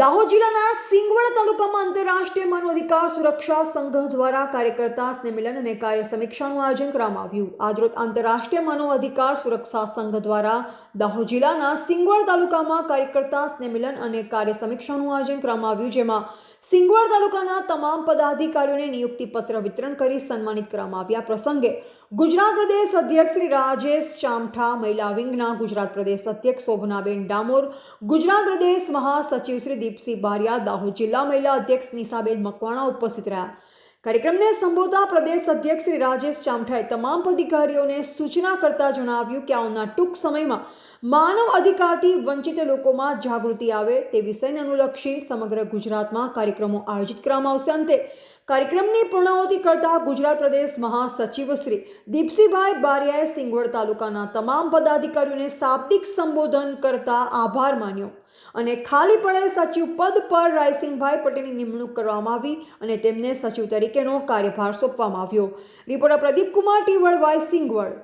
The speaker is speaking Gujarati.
દાહોદ જિલ્લાના સિંગવડ તાલુકામાં આંતરરાષ્ટ્રીય માનવ અધિકાર સુરક્ષા સંઘ દ્વારા કાર્યકર્તા સ્નેહમિલન અને કાર્ય સમીક્ષાનું આયોજન કરવામાં આવ્યું. આજરોજ આંતરરાષ્ટ્રીય માનવ અધિકાર સુરક્ષા સંઘ દ્વારા દાહોદ જિલ્લાના સિંગવડ તાલુકામાં કાર્યકર્તા સ્નેહમિલન અને કાર્ય સમીક્ષાનું આયોજન કરવામાં આવ્યું, જેમાં સિંગવડ તાલુકાના તમામ પદાધિકારીઓને નિયુક્તિ પત્ર વિતરણ કરી સન્માનિત કરવામાં આવ્યા. પ્રસંગે ગુજરાત પ્રદેશ અધ્યક્ષ શ્રી રાજેશ ચામઠા, મહિલા વિંગના ગુજરાત પ્રદેશ અધ્યક્ષ શોભનાબેન ડામોર, ગુજરાત પ્રદેશ મહાસચિવ શ્રી દીપસિંહ બારિયા દાહોદ જિલ્લા મહિલા અધ્યક્ષ નિશાબેન મકવાણા ઉપસ્થિત રહ્યા. કાર્યક્રમને સંબોધતા પ્રદેશ અધ્યક્ષ શ્રી રાજેશ ચામઠાએ તમામ અધિકારીઓને સૂચના કરતા જણાવ્યું કે આવનાર ટૂંક સમયમાં માનવ અધિકારથી વંચિત લોકોમાં જાગૃતિ આવે તે વિષયને અનુલક્ષી સમગ્ર ગુજરાતમાં કાર્યક્રમો આયોજિત કરવામાં આવશે. અંતે કાર્યક્રમની પૂર્ણાહુતિ કરતા ગુજરાત પ્રદેશ મહાસચિવ શ્રી દીપસિંહભાઈ બારિયાએ સિંગવડ તાલુકાના તમામ પદાધિકારીઓને શાબ્દિક સંબોધન કરતા આભાર માન્યો અને ખાલી પડેલ સચિવ પદ પર રાયસિંહભાઈ પટેલની નિમણૂક કરવામાં આવી અને તેમને સચિવ તરીકેનો કાર્યભાર સોંપવામાં આવ્યો. Reporter Pradeep Kumar T Vadvai Singvad.